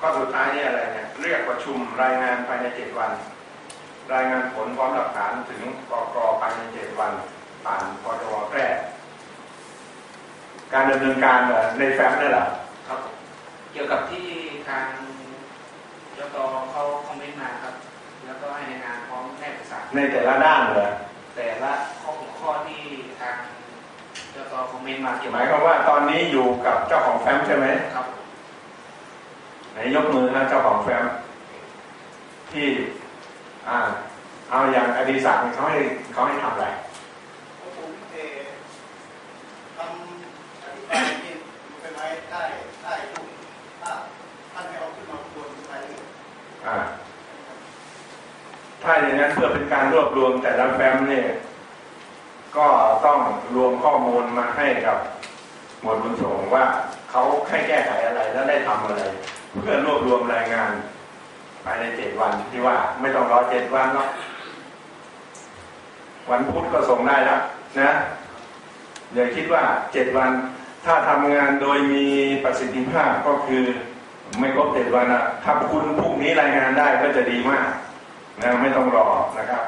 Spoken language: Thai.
ข้อสุดท้ายนี่อะไรเนี่ยเรียกประชุมรายงานภายในเจ็ดวัน รายงานผลพร้อมหลักฐานถึงกกภายในเจ็ดวัน ผ่านพจวแพร่การดำเนินการเหรอในแฟ้มนี่เหรอครับผมเกี่ยวกับที่ทางยกเขาคอมเมนต์มาครับ แล้วก็ให้ในงานพร้อมแนบเอกสารในแต่ละด้านเหรอแต่ละข้อหัวข้อที่ทางยกคอมเมนต์มาเกี่ยวหมายความว่าตอนนี้อยู่กับเจ้าของแฟ้มใช่ไหมครับ ไหนยกมือนะเจ้าของแฟ้มที่อ่าเอาอย่างอดีศักดิ์เขาให้เขาให้ทำอะไรของผมเออทำอธิบายที่เป็นไม้ใต้ใต้รูปภาพท่านให้เอาขึ้นมาบนรายละเอียดอ่าถ้าอย่างนั้นเพื่อเป็นการรวบรวมแต่ละแฟ้มเนี่ยก็ต้องรวมข้อมูลมาให้กับหมวดบุญส่งว่าเขาให้แก้ไขอะไรแล้วได้ทำอะไร เพื่อรวบรวมรายงานภายในเจ็ดวันที่ว่า ไม่ต้องรอเจ็ดวันเนาะวันพุธก็ส่งได้แล้วนะอย่าคิดว่าเจ็ดวันถ้าทำงานโดยมีประสิทธิภาพก็คือไม่ครบเจ็ดวันนะถ้าคุณพรุ่งนี้รายงานได้ก็จะดีมากนะไม่ต้องรอนะครับ